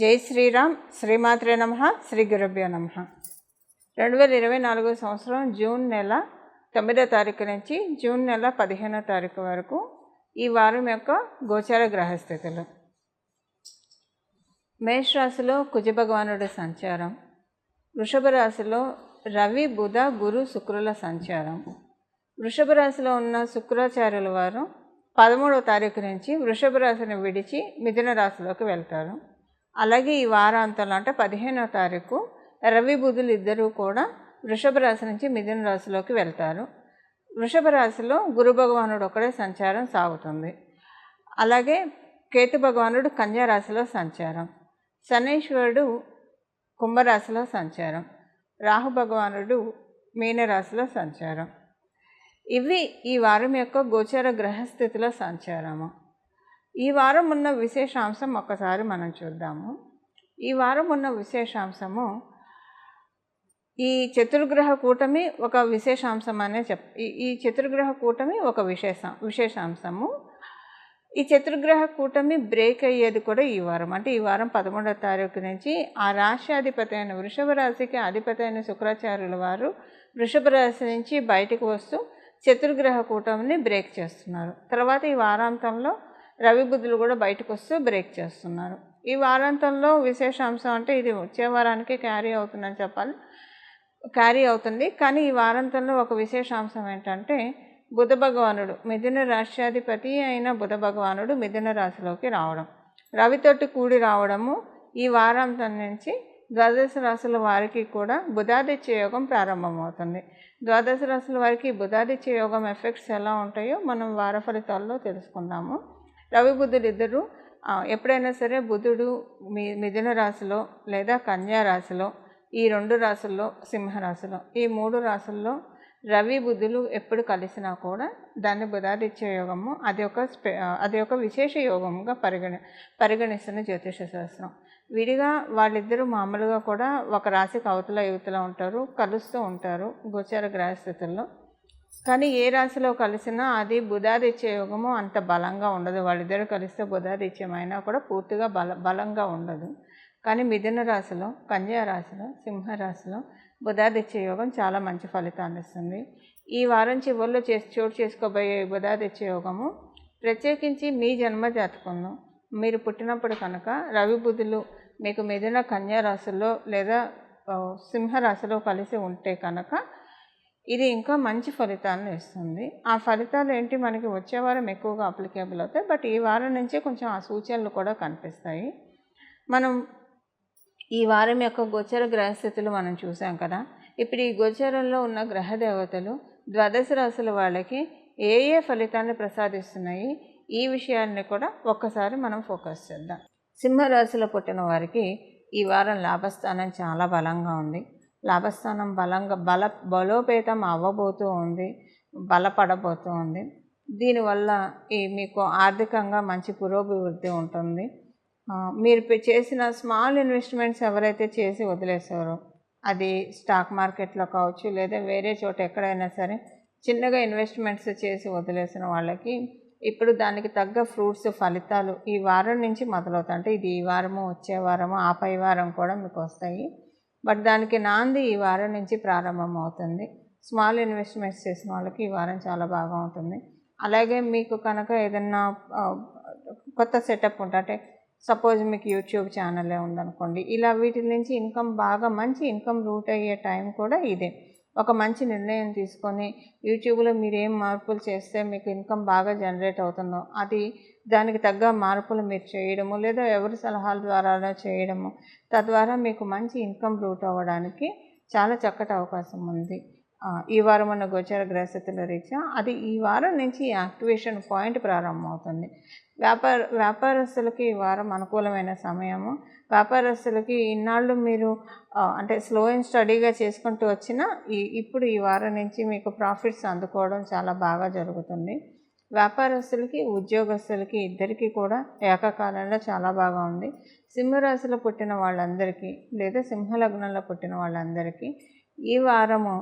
జై శ్రీరామ్. శ్రీమాత్రే నమ. శ్రీ గురుభ్యో నమ. రెండు వేల ఇరవై నాలుగో సంవత్సరం జూన్ నెల తొమ్మిదో తారీఖు నుంచి జూన్ నెల పదిహేనో తారీఖు వరకు ఈ వారం యొక్క గోచార గ్రహస్థితులు. మేషరాశిలో రాశిలో సంచారం. వృషభ రాశిలో రవి బుధ గురు శుక్రుల సంచారం. వృషభ రాశిలో ఉన్న శుక్రాచార్యుల వారు పదమూడవ తారీఖు నుంచి వృషభ రాశిని విడిచి మిథున రాశిలోకి వెళ్తారు. అలాగే ఈ వారాంతంలో అంటే పదిహేనో తారీఖు రవి బుధులు ఇద్దరూ కూడా వృషభ రాశి నుంచి మిథున రాశిలోకి వెళ్తారు. వృషభ రాశిలో గురు భగవానుడు ఒకడే సంచారం సాగుతుంది. అలాగే కేతు భగవానుడు కన్యా రాశిలో సంచారం. శనీశ్వరుడు కుంభరాశిలో సంచారం. రాహు భగవానుడు మీనరాశిలో సంచారం. ఇవి ఈ వారం యొక్క గోచర గ్రహస్థితిలో సంచారము. ఈ వారం ఉన్న విశేషాంశం ఒక్కసారి మనం చూద్దాము. ఈ వారం ఉన్న విశేషాంశము ఈ చతుర్గ్రహ కూటమి ఒక విశేషాంశం అనే చెప్ ఈ- ఈ చతుర్గ్రహ కూటమి ఒక విశేష విశేషాంశము. ఈ చతుర్గ్రహ కూటమి బ్రేక్ అయ్యేది కూడా ఈ వారం. అంటే ఈ వారం పదమూడవ తారీఖు నుంచి ఆ రాశి అధిపతి అయిన వృషభ రాశికి అధిపతి అయిన శుక్రాచార్యుల వారు వృషభ రాశి నుంచి బయటకు వస్తూ చతుర్గ్రహ కూటమిని బ్రేక్ చేస్తున్నారు. తర్వాత ఈ వారాంతంలో రవి బుద్ధులు కూడా బయటకు వస్తూ బ్రేక్ చేస్తున్నారు. ఈ వారాంతంలో విశేషాంశం అంటే ఇది వచ్చే వారానికి క్యారీ అవుతుందని చెప్పాలి. క్యారీ అవుతుంది. కానీ ఈ వారాంతంలో ఒక విశేషాంశం ఏంటంటే బుధ భగవానుడు మిథున రాష్ట్రాధిపతి అయిన బుధ భగవానుడు మిథున రాశిలోకి రావడం. రవితోటి కూడి రావడము ఈ వారాంతం నుంచి ద్వాదశ రాశుల వారికి కూడా బుధాదిత్య యోగం ప్రారంభమవుతుంది. ద్వాదశ రాశుల వారికి బుధాదిత్య యోగం ఎఫెక్ట్స్ ఎలా ఉంటాయో మనం వార ఫలితాల్లో తెలుసుకుందాము. రవి బుధుడు ఇద్దరు. ఎప్పుడైనా సరే బుధుడు మీ మిథున రాశిలో లేదా కన్యా రాశిలో ఈ రెండు రాశుల్లో సింహరాశిలో ఈ మూడు రాశుల్లో రవి బుధులు ఎప్పుడు కలిసినా కూడా దాన్ని బుధాదిత్య యోగము అది ఒక స్పె అది ఒక విశేష యోగముగా పరిగణి పరిగణిస్తున్న జ్యోతిష శాస్త్రం. విడిగా వాళ్ళిద్దరూ మామూలుగా కూడా ఒక రాశికి అవతల యువతల ఉంటారు కలుస్తూ ఉంటారు గోచార గ్రహస్థితుల్లో. కానీ ఏ రాశిలో కలిసినా అది బుధాదిత్య యోగము అంత బలంగా ఉండదు. వాళ్ళిద్దరు కలిస్తే బుధాదిత్యమైనా కూడా పూర్తిగా బల బలంగా ఉండదు. కానీ మిథున రాశిలో కన్యా రాశిలో సింహరాశిలో బుధాదిత్య యోగం చాలా మంచి ఫలితాన్ని ఇస్తుంది. ఈ వారం చివరిలో చేసి చోటు చేసుకోబోయే బుధాదిత్య యోగము ప్రత్యేకించి మీ జన్మ జాతకంలో మీరు పుట్టినప్పుడు కనుక రవి బుధులు మీకు మిథున కన్యా రాశిలో లేదా సింహరాశిలో కలిసి ఉంటే కనుక ఇది ఇంకా మంచి ఫలితాలను ఇస్తుంది. ఆ ఫలితాలు ఏంటి? మనకి వచ్చే వారం ఎక్కువగా అప్లికేబుల్ అవుతాయి. బట్ ఈ వారం నుంచే కొంచెం ఆ సూచనలు కూడా కనిపిస్తాయి. మనం ఈ వారం యొక్క గోచర గ్రహస్థితులు మనం చూసాం కదా. ఇప్పుడు ఈ గోచరంలో ఉన్న గ్రహ దేవతలు ద్వాదశ రాశుల వాళ్ళకి ఏ ఏ ఫలితాన్ని ప్రసాదిస్తున్నాయి? ఈ విషయాన్ని కూడా ఒక్కసారి మనం ఫోకస్ చేద్దాం. సింహరాశిలో పుట్టిన వారికి ఈ వారం లాభస్థానం చాలా బలంగా ఉంది. లాభస్థానం బలంగా బల బలోపేతం అవ్వబోతూ ఉంది బలపడబోతూ ఉంది. దీనివల్ల ఈ మీకు ఆర్థికంగా మంచి పురోభివృద్ధి ఉంటుంది. మీరు చేసిన స్మాల్ ఇన్వెస్ట్మెంట్స్ ఎవరైతే చేసి వదిలేసారో అది స్టాక్ మార్కెట్లో కావచ్చు లేదా వేరే చోట ఎక్కడైనా సరే చిన్నగా ఇన్వెస్ట్మెంట్స్ చేసి వదిలేసిన వాళ్ళకి ఇప్పుడు దానికి తగ్గ ఫ్రూట్స్ ఫలితాలు ఈ వారం నుంచి మొదలవుతాయి. అంటే ఇది ఈ వారము వచ్చే వారము ఆ పై వారం కూడా మీకు వస్తాయి. బట్ దానికి నాంది ఈ వారం నుంచి ప్రారంభం అవుతుంది స్మాల్ ఇన్వెస్ట్మెంట్స్ చేసిన వాళ్ళకి ఈ వారం చాలా బాగా ఉంటుంది. అలాగే మీకు కనుక ఏదన్నా కొత్త సెటప్ ఉంటే అంటే సపోజ్ మీకు యూట్యూబ్ ఛానలే ఉందనుకోండి ఇలా వీటి నుంచి ఇన్కమ్ బాగా మంచి ఇన్కమ్ రూట్ అయ్యే టైం కూడా ఇదే. ఒక మంచి నిర్ణయం తీసుకొని యూట్యూబ్లో మీరు ఏం మార్పులు చేస్తే మీకు ఇన్కమ్ బాగా జనరేట్ అవుతుందో అది దానికి తగ్గ మార్పులు మీరు చేయడము లేదా ఎవరి సలహాల ద్వారా చేయడము తద్వారా మీకు మంచి ఇన్కమ్ రూట్ అవ్వడానికి చాలా చక్కటి అవకాశం ఉంది. ఈ వారం ఉన్న గోచర గ్రహస్థితుల రీత్యా అది ఈ వారం నుంచి ఈ యాక్టివేషన్ పాయింట్ ప్రారంభమవుతుంది. వ్యాపార వ్యాపారస్తులకి ఈ వారం అనుకూలమైన సమయము. వ్యాపారస్తులకి ఇన్నాళ్ళు మీరు అంటే స్లో అండ్ స్టడీగా చేసుకుంటూ వచ్చిన ఈ ఇప్పుడు ఈ వారం నుంచి మీకు ప్రాఫిట్స్ అందుకోవడం చాలా బాగా జరుగుతుంది. వ్యాపారస్తులకి ఉద్యోగస్తులకి ఇద్దరికీ కూడా ఏకకాలంలో చాలా బాగా ఉంది. సింహరాశిలో పుట్టిన వాళ్ళందరికీ లేదా సింహలగ్నంలో పుట్టిన వాళ్ళందరికీ ఈ వారము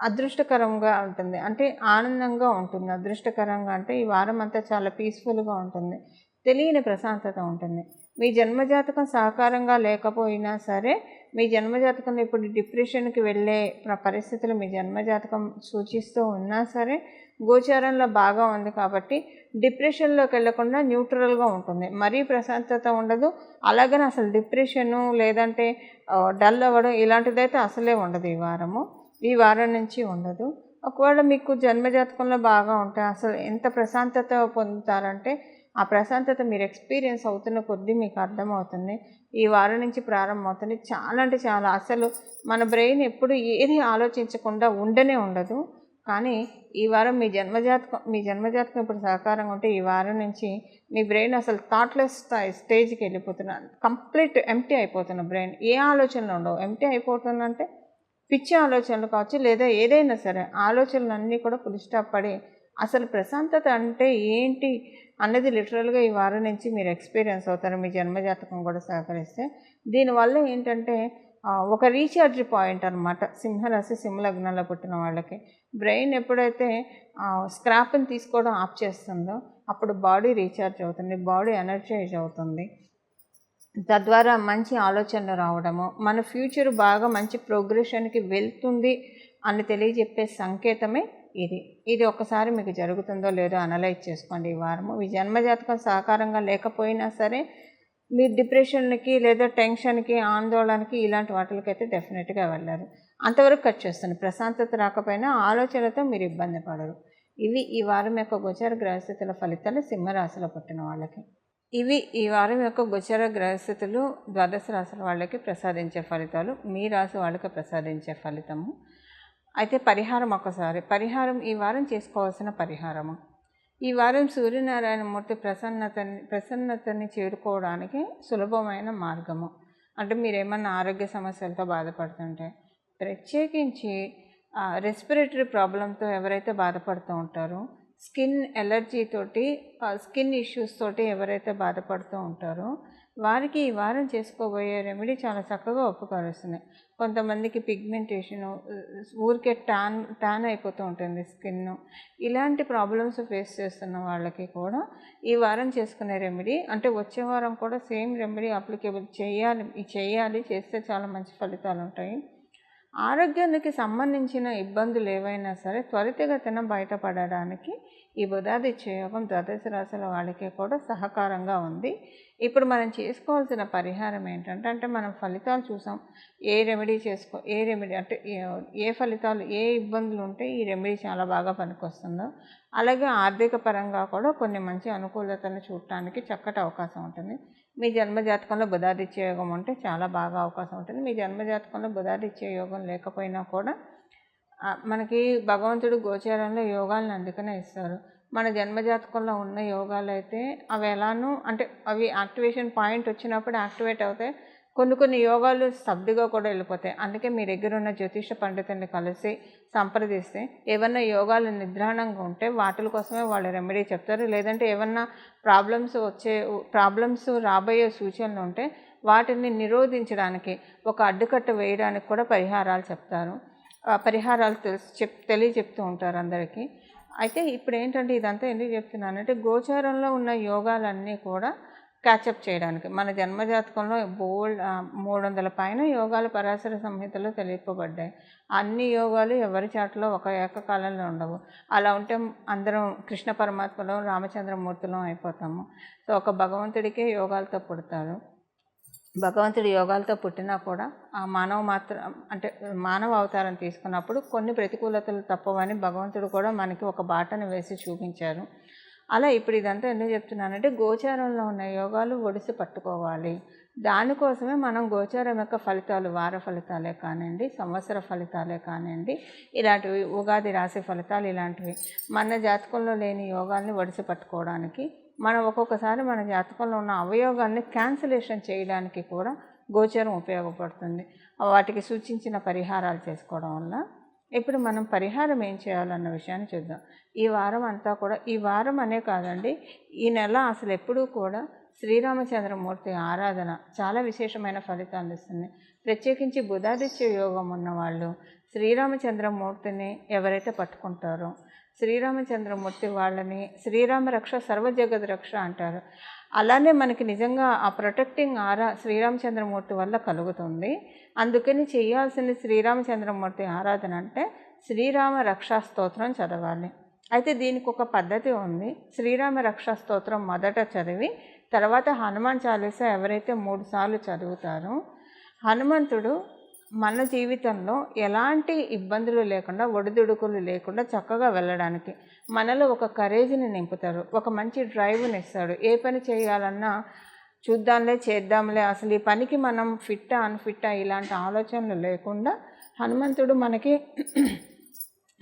అదృష్టకరంగా ఉంటుంది. అంటే ఆనందంగా ఉంటుంది. అదృష్టకరంగా అంటే ఈ వారం అంతా చాలా పీస్ఫుల్గా ఉంటుంది. తెలియని ప్రశాంతత ఉంటుంది. మీ జన్మజాతకం సహకారంగా లేకపోయినా సరే మీ జన్మజాతకంలో ఇప్పుడు డిప్రెషన్కి వెళ్ళే పరిస్థితులు మీ జన్మజాతకం సూచిస్తూ ఉన్నా సరే గోచారంలో బాగా ఉంది కాబట్టి డిప్రెషన్లోకి వెళ్ళకుండా న్యూట్రల్గా ఉంటుంది. మరీ ప్రశాంతత ఉండదు. అలాగని అసలు డిప్రెషను లేదంటే డల్ అవ్వడం ఇలాంటిదైతే అసలే ఉండదు ఈ వారము. ఈ వారం నుంచి ఉండదు. ఒకవేళ మీకు జన్మజాతకంలో బాగా ఉంటే అసలు ఎంత ప్రశాంతత పొందుతారంటే ఆ ప్రశాంతత మీరు ఎక్స్పీరియన్స్ అవుతున్న కొద్దీ మీకు అర్థమవుతుంది. ఈ వారం నుంచి ప్రారంభమవుతుంది చాలా అంటే చాలా. అసలు మన బ్రెయిన్ ఎప్పుడు ఏది ఆలోచించకుండా ఉండనే ఉండదు. కానీ ఈ వారం మీ జన్మజాతకం మీ జన్మజాతకం ఇప్పుడు సహకారంగా ఉంటే ఈ వారం నుంచి మీ బ్రెయిన్ అసలు థాట్లెస్ స్థాయి స్టేజ్కి వెళ్ళిపోతున్నా కంప్లీట్ ఎంటీ అయిపోతున్న బ్రెయిన్. ఏ ఆలోచనలు ఉండవు. ఎంటీ అయిపోతుందంటే పిచ్చి ఆలోచనలు కావచ్చు లేదా ఏదైనా సరే ఆలోచనలు అన్నీ కూడా ఫుల్ స్టాప్ పడి అసలు ప్రశాంతత అంటే ఏంటి అన్నది లిటరల్గా ఈ వారం నుంచి మీరు ఎక్స్పీరియన్స్ అవుతారు మీ జన్మజాతకం కూడా సహకరిస్తే. దీనివల్ల ఏంటంటే ఒక రీఛార్జ్ పాయింట్ అనమాట సింహరాశి సింహలగ్నంలో పుట్టిన వాళ్ళకి. బ్రెయిన్ ఎప్పుడైతే స్క్రాప్ని తీసుకోవడం ఆఫ్ చేస్తుందో అప్పుడు బాడీ రీఛార్జ్ అవుతుంది బాడీ ఎనర్జైజ్ అవుతుంది. తద్వారా మంచి ఆలోచనలు రావడము మన ఫ్యూచర్ బాగా మంచి ప్రోగ్రెషన్కి వెళ్తుంది అని తెలియజెప్పే సంకేతమే ఇది. ఇది ఒకసారి మీకు జరుగుతుందో లేదో అనలైజ్ చేసుకోండి ఈ వారము. మీ జన్మజాతకం సహకారంగా లేకపోయినా సరే మీ డిప్రెషన్కి లేదా టెన్షన్కి ఆందోళనకి ఇలాంటి వాటికైతే డెఫినెట్గా వెళ్ళారు. అంతవరకు ఖర్చు వస్తుంది ప్రశాంతత రాకపోయినా ఆలోచనలతో మీరు ఇబ్బంది పడరు. ఇవి ఈ వారం యొక్క గోచార గ్రహస్థితుల ఫలితాలు సింహరాశిలో పుట్టిన వాళ్ళకి. ఇవి ఈ వారం యొక్క గోచర గ్రహస్థితులు ద్వాదశ రాశుల వాళ్ళకి ప్రసాదించే ఫలితాలు మీ రాశి వాళ్ళకి ప్రసాదించే ఫలితము. అయితే పరిహారం ఒకసారి పరిహారం ఈ వారం చేసుకోవాల్సిన పరిహారము. ఈ వారం సూర్యనారాయణ మూర్తి ప్రసన్నతని ప్రసన్నతని చేరుకోవడానికి సులభమైన మార్గము. అంటే మీరు ఏమన్నా ఆరోగ్య సమస్యలతో బాధపడుతుంటే ప్రత్యేకించి రెస్పిరేటరీ ప్రాబ్లంతో ఎవరైతే బాధపడుతూ ఉంటారో స్కిన్ ఎలర్జీ తోటి స్కిన్ ఇష్యూస్ తోటి ఎవరైతే బాధపడుతూ ఉంటారో వారికి ఈ వారం చేసుకోబోయే రెమెడీ చాలా చక్కగా ఉపకరిస్తుంది కొంతమందికి పిగ్మెంటేషను ఊరికే ట్యాన్ ట్యాన్ అయిపోతూ ఉంటుంది స్కిన్ ఇలాంటి ప్రాబ్లమ్స్ ఫేస్ చేస్తున్న వాళ్ళకి కూడా ఈ వారం చేసుకునే రెమెడీ అంటే వచ్చే వారం కూడా సేమ్ రెమెడీ అప్లికేబుల్ చేయాలి చేయాలి చేస్తే చాలా మంచి ఫలితాలు ఉంటాయి. ఆరోగ్యానికి సంబంధించిన ఇబ్బందులు ఏవైనా సరే త్వరితగతిన బయటపడడానికి ఈ బుధాదిత్య యోగం ద్వాదశ రాశుల వాళ్ళకి కూడా సహకారంగా ఉంది. ఇప్పుడు మనం చేసుకోవాల్సిన పరిహారం ఏంటంటే అంటే మనం ఫలితాలు చూసాం. ఏ రెమెడీ చేసుకో ఏ రెమెడీ అంటే ఏ- ఏ ఫలితాలు ఏ ఇబ్బందులు ఉంటే ఈ రెమెడీ చాలా బాగా పనికొస్తుందో అలాగే ఆర్థిక పరంగా కూడా కొన్ని మంచి అనుకూలతను చూడటానికి చక్కటి అవకాశం ఉంటుంది. మీ జన్మజాతకంలో బుధాదిత్య యోగం ఉంటే చాలా బాగా అవకాశం ఉంటుంది. మీ జన్మజాతకంలో బుధాదిత్య యోగం లేకపోయినా కూడా మనకి భగవంతుడు గోచారంలో యోగాలను అందుకనే ఇస్తారు. మన జన్మజాతకంలో ఉన్న యోగాలు అయితే అవి ఎలానూ అంటే అవి యాక్టివేషన్ పాయింట్ వచ్చినప్పుడు యాక్టివేట్ అవుతాయి. కొన్ని కొన్ని యోగాలు స్తబ్దుగా కూడా వెళ్ళిపోతాయి. అందుకే మీ దగ్గర ఉన్న జ్యోతిష పండితుల్ని కలిసి సంప్రదిస్తే ఏమన్నా యోగాలు నిద్రాణంగా ఉంటే వాటి కోసమే వాళ్ళు రెమెడీ చెప్తారు. లేదంటే ఏమన్నా ప్రాబ్లమ్స్ వచ్చే ప్రాబ్లమ్స్ రాబోయే సూచనలు ఉంటే వాటిని నిరోధించడానికి ఒక అడ్డుకట్ట వేయడానికి కూడా పరిహారాలు చెప్తారు. పరిహారాలు తెలుసు చెప్ తెలియచెప్తూ ఉంటారు అందరికీ. అయితే ఇప్పుడు ఏంటంటే ఇదంతా ఎందుకు చెప్తున్నానంటే గోచారంలో ఉన్న యోగాలన్నీ కూడా క్యాచప్ చేయడానికి. మన జన్మజాతకంలో బోల్డ్ మూడు వందల పైన యోగాలు పరాశర సంహితలో తెలియపబడ్డాయి. అన్ని యోగాలు ఎవరి చాట్లో ఒక ఏకకాలంలో ఉండవు. అలా ఉంటే అందరం కృష్ణ పరమాత్మలో రామచంద్రమూర్తిలో అయిపోతాము. సో ఒక భగవంతుడికే యోగాలతో పుడతారు. భగవంతుడు యోగాలతో పుట్టినా కూడా ఆ మానవ మాత్రం అంటే మానవ అవతారం తీసుకున్నప్పుడు కొన్ని ప్రతికూలతలు తప్పవని భగవంతుడు కూడా మనకి ఒక బాటను వేసి చూపించారు. అలా ఇప్పుడు ఇదంతా ఎందుకు చెప్తున్నానంటే గోచారంలో ఉన్న యోగాలు ఒడిసి పట్టుకోవాలి. దానికోసమే మనం గోచారం యొక్క ఫలితాలు వార ఫలితాలే కానివ్వండి సంవత్సర ఫలితాలే కానివ్వండి ఇలాంటివి ఉగాది రాశి ఫలితాలు ఇలాంటివి మన జాతకంలో లేని యోగాల్ని ఒడిసి పట్టుకోవడానికి మనం ఒక్కొక్కసారి మన జాతకంలో ఉన్న అవయోగాన్ని క్యాన్సిలేషన్ చేయడానికి కూడా గోచరం ఉపయోగపడుతుంది. వాటికి సూచించిన పరిహారాలు చేసుకోవడం వల్ల ఇప్పుడు మనం పరిహారం ఏం చేయాలన్న విషయాన్ని చూద్దాం. ఈ వారం అంతా కూడా ఈ వారం అనే కాదండి ఈ నెల అసలు ఎప్పుడూ కూడా శ్రీరామచంద్రమూర్తి ఆరాధన చాలా విశేషమైన ఫలితాలు ఇస్తుంది ప్రత్యేకించి బుధాదిత్య యోగం ఉన్నవాళ్ళు శ్రీరామచంద్రమూర్తిని ఎవరైతే పట్టుకుంటారో శ్రీరామచంద్రమూర్తి వాళ్ళని శ్రీరామ రక్ష సర్వజగద్ రక్ష అంటారు. అలానే మనకి నిజంగా ఆ ప్రొటెక్టింగ్ ఆరా శ్రీరామచంద్రమూర్తి వల్ల కలుగుతుంది. అందుకని చేయాల్సిన శ్రీరామచంద్రమూర్తి ఆరాధన అంటే శ్రీరామ రక్షా స్తోత్రం చదవాలి. అయితే దీనికి ఒక పద్ధతి ఉంది. శ్రీరామ రక్షా స్తోత్రం మొదట చదివి తర్వాత హనుమాన్ చాలీస ఎవరైతే మూడు సార్లు చదువుతారో హనుమంతుడు మన జీవితంలో ఎలాంటి ఇబ్బందులు లేకుండా ఒడిదుడుకులు లేకుండా చక్కగా వెళ్ళడానికి మనలో ఒక కరేజ్ని నింపుతారు. ఒక మంచి డ్రైవ్ని ఇస్తాడు. ఏ పని చేయాలన్నా చూద్దాంలే చేద్దాంలే. అసలు ఈ పనికి మనం ఫిట్టా అన్ఫిట్టా ఇలాంటి ఆలోచనలు లేకుండా హనుమంతుడు మనకి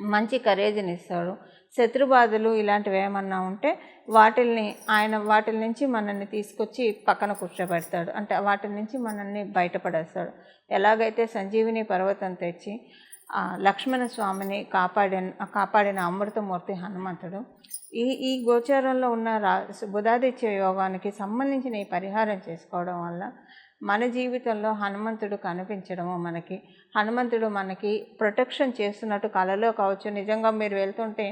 మంచి కరేజ్ని ఇస్తాడు. శత్రుబాధలు ఇలాంటివి ఏమన్నా ఉంటే వాటిల్ని ఆయన వాటిల నుంచి మనల్ని తీసుకొచ్చి పక్కన కూర్చోబెడతాడు. అంటే వాటి నుంచి మనల్ని బయటపడేస్తాడు. ఎలాగైతే సంజీవిని పర్వతం తెచ్చి లక్ష్మణ స్వామిని కాపాడిన కాపాడిన అమృతమూర్తి హనుమంతుడు. ఈ ఈ గోచారంలో ఉన్న రా బుధాదిత్య యోగానికి సంబంధించిన ఈ పరిహారం చేసుకోవడం వల్ల మన జీవితంలో హనుమంతుడు కనిపించడము మనకి. హనుమంతుడు మనకి ప్రొటెక్షన్ చేస్తున్నట్టు కళలో కావచ్చు. నిజంగా మీరు వెళ్తుంటే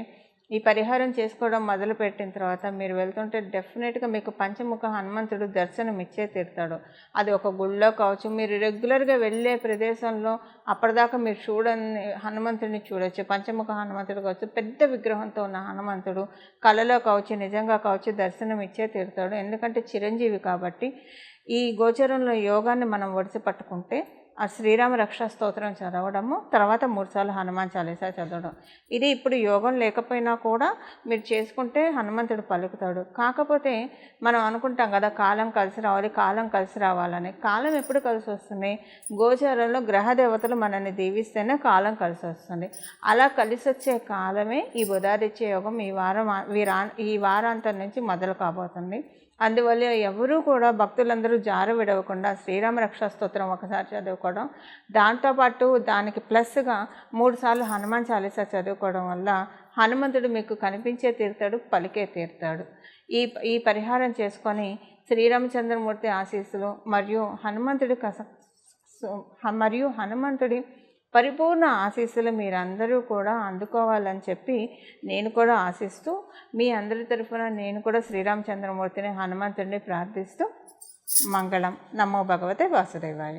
ఈ పరిహారం చేసుకోవడం మొదలుపెట్టిన తర్వాత మీరు వెళ్తుంటే డెఫినెట్గా మీకు పంచముఖ హనుమంతుడు దర్శనం ఇచ్చే తీరుతాడు. అది ఒక గుళ్ళో కావచ్చు మీరు రెగ్యులర్గా వెళ్ళే ప్రదేశంలో అప్పటిదాకా మీరు చూడని హనుమంతుడిని చూడొచ్చు పంచముఖ హనుమంతుడు కావచ్చు పెద్ద విగ్రహంతో ఉన్న హనుమంతుడు కళలో కావచ్చు నిజంగా కావచ్చు దర్శనం ఇచ్చే తీరుతాడు. ఎందుకంటే చిరంజీవి కాబట్టి ఈ గోచరంలో యోగాన్ని మనం ఒడిసి పట్టుకుంటే ఆ శ్రీరామ రక్షా స్తోత్రం చదవడము తర్వాత మూడుసార్లు హనుమాన్ చాలీసా చదవడం. ఇది ఇప్పుడు యోగం లేకపోయినా కూడా మీరు చేసుకుంటే హనుమంతుడు పలుకుతాడు. కాకపోతే మనం అనుకుంటాం కదా కాలం కలిసి రావాలి కాలం కలిసి రావాలని. కాలం ఎప్పుడు కలిసి వస్తుంది? గోచారంలో గ్రహ దేవతలు మనల్ని దీవిస్తేనే కాలం కలిసి వస్తుంది. అలా కలిసి వచ్చే కాలమే ఈ బుధాదిత్య యోగం. ఈ వారం వీరా ఈ వారాంతం నుంచి మొదలు కాబోతుంది. అందువల్ల ఎవరూ కూడా భక్తులందరూ జార విడవకుండా శ్రీరామ రక్షా స్తోత్రం ఒకసారి చదువుకోవడం. దాంతోపాటు దానికి ప్లస్గా మూడుసార్లు హనుమాన్ చాలీసా చదువుకోవడం వల్ల హనుమంతుడు మీకు కనిపించే తీరుతాడు పలికే తీరుతాడు. ఈ ఈ పరిహారం చేసుకొని శ్రీరామచంద్రమూర్తి ఆశీస్సులు మరియు హనుమంతుడి కస మరియు హనుమంతుడి పరిపూర్ణ ఆశీస్సులు మీరందరూ కూడా అందుకోవాలని చెప్పి నేను కూడా ఆశిస్తూ మీ అందరి తరఫున నేను కూడా శ్రీరామచంద్రమూర్తిని హనుమంతుడిని ప్రార్థిస్తూ మంగళం. నమో భగవతే వాసుదేవాయ.